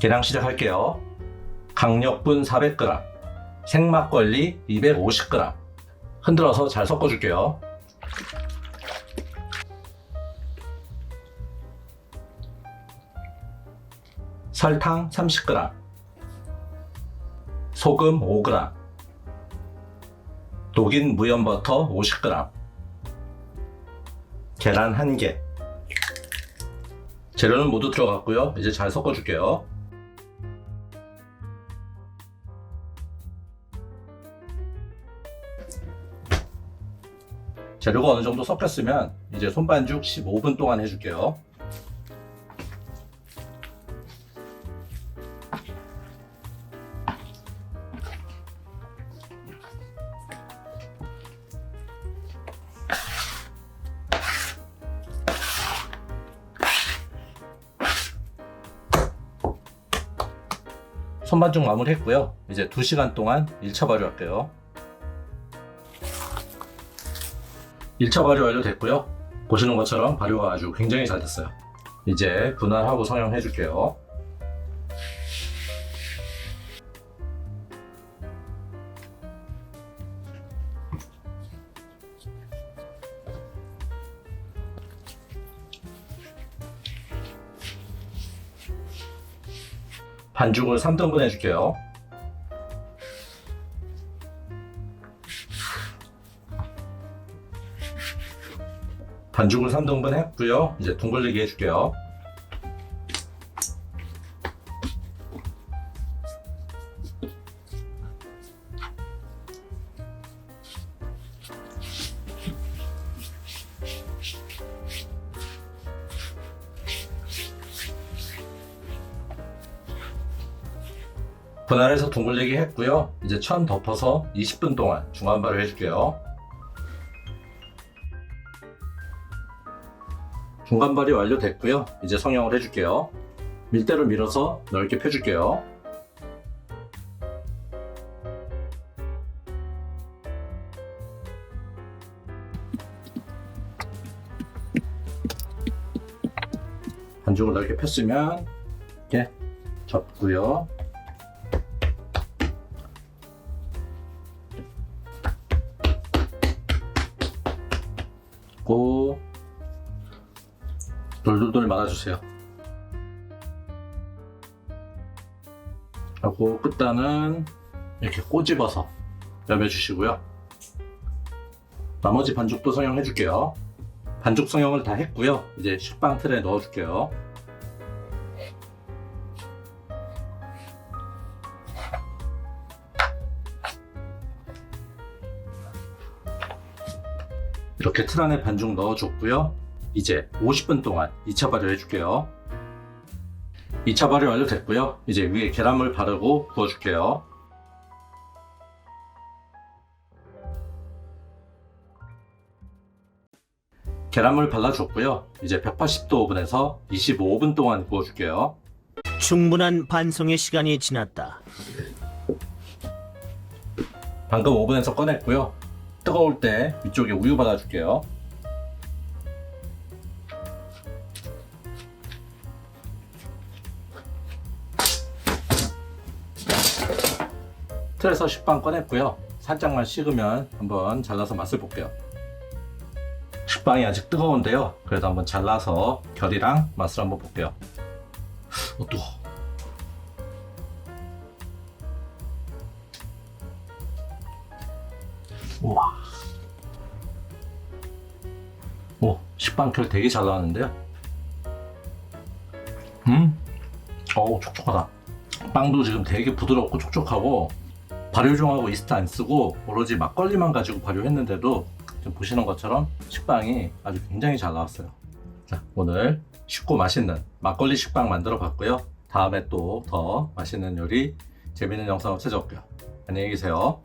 계량 시작할게요. 강력분 400g, 생막걸리 250g. 흔들어서 잘 섞어줄게요. 설탕 30g, 소금 5g, 녹인 무염버터 50g, 계란 1개. 재료는 모두 들어갔고요. 이제 잘 섞어줄게요. 재료가 어느 정도 섞였으면 이제 손반죽 15분 동안 해줄게요. 손반죽 마무리 했고요. 이제 2시간 동안 1차 발효할게요. 1차 발효 완료됐고요. 보시는 것처럼 발효가 아주 굉장히 잘 됐어요. 이제 분할하고 성형해 줄게요. 반죽을 3등분 해줄게요. 반죽을 3등분 했고요. 이제 둥글리기 해줄게요. 분할해서 둥글리기 했고요. 이제 천 덮어서 20분 동안 중간 발효 해줄게요. 중간 발효 완료됐고요. 이제 성형을 해줄게요. 밀대로 밀어서 넓게 펴줄게요. 반죽을 넓게 폈으면 이렇게 접고요. 돌돌돌 말아주세요. 하고 끝단은 이렇게 꼬집어서 여며주시고요. 나머지 반죽도 성형해 줄게요. 반죽 성형을 다 했고요. 이제 식빵 틀에 넣어 줄게요. 이렇게 틀 안에 반죽 넣어줬고요. 이제 50분 동안 2차 발효 해줄게요. 2차 발효 완료됐고요. 이제 위에 계란물 바르고 구워줄게요. 계란물 발라줬고요. 이제 180도 오븐에서 25분 동안 구워줄게요. 충분한 반송의 시간이 지났다. 방금 오븐에서 꺼냈고요. 뜨거울 때 위쪽에 우유 발라줄게요. 틀에서 식빵 꺼냈고요. 살짝만 식으면 한번 잘라서 맛을 볼게요. 식빵이 아직 뜨거운데요. 그래도 한번 잘라서 결이랑 맛을 한번 볼게요. 어, 뜨거워. 우와. 오, 식빵 결 되게 잘 나왔는데요? 음? 어우, 촉촉하다. 빵도 지금 되게 부드럽고 촉촉하고, 발효종하고 이스트 안 쓰고, 오로지 막걸리만 가지고 발효했는데도, 지금 보시는 것처럼 식빵이 아주 굉장히 잘 나왔어요. 자, 오늘 쉽고 맛있는 막걸리 식빵 만들어 봤고요. 다음에 또 더 맛있는 요리, 재밌는 영상으로 찾아올게요. 안녕히 계세요.